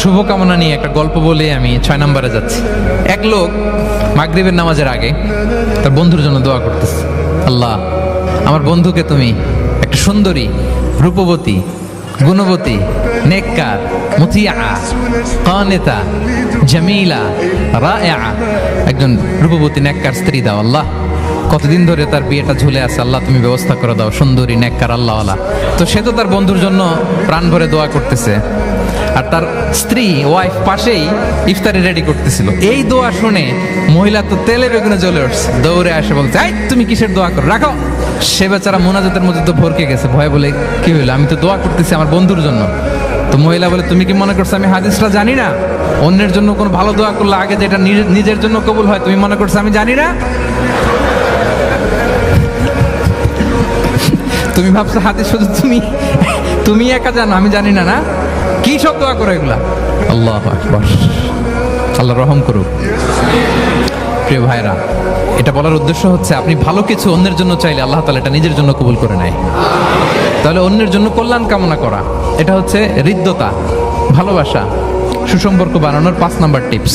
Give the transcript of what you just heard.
শুভকামনা নিয়ে একটা গল্প বলে আমি ছয় নম্বরে যাচ্ছি। এক লোক মাগরিবের নামাজের আগে তার বন্ধুর জন্য দোয়া করতেছে। আল্লাহ, আমার বন্ধুকে তুমি একটা সুন্দরী, রূপবতী, গুণবতী, নেককার, মুতিয়া, কানেতা, জামিলা রায়া একজন রূপবতী, নেককার স্ত্রী দাও আল্লাহ। কতদিন ধরে তার বিয়েটা ঝুলে আছে আল্লাহ তুমি ব্যবস্থা করে দাও, সুন্দরী, নেককার আল্লাহ আল্লাহ তো সে তো তার বন্ধুর জন্য প্রাণ ভরে দোয়া করতেছে। আর তার স্ত্রী ওয়াইফ পাশেই ইফতারি রেডি করতেছিল। এই দোয়া শুনে মহিলা তো তেলে বেগুনে জ্বলে উঠছে। দৌড়ে আসে বলছে, এই, তুমি কিসের দোয়া করো? রাখো। সে বেচারা মোনাজাতের মধ্যে তো ভরকে গেছে। ভয় বলে, কি হইল? আমি তো দোয়া করতেছি আমার বন্ধুর জন্য। তো মহিলা বলে, তুমি কি মনে করছ আমি হাদিসটা জানি না? অন্যের জন্য কোনো ভালো দোয়া করলে আগে যেটা নিজে- নিজের জন্য কবুল হয়, তুমি মনে করছ আমি জানি না? তুমি ভাবছ হাতে শুধু তুমি তুমি একা জানো, আমি জানি না না? কি সব দোয়া করো এগুলা? আল্লাহ আকবার। আল্লাহ রহম করুক। প্রিয় ভাইরা এটা বলার উদ্দেশ্য হচ্ছে আপনি ভালো কিছু অন্যের জন্য চাইলে আল্লাহ তালা এটা নিজের জন্য কবুল করে নেয়। তাহলে অন্যের জন্য কল্যাণ কামনা করা, এটা হচ্ছে হৃদ্যতা, ভালোবাসা, সুসম্পর্ক বানানোর পাঁচ নাম্বার টিপস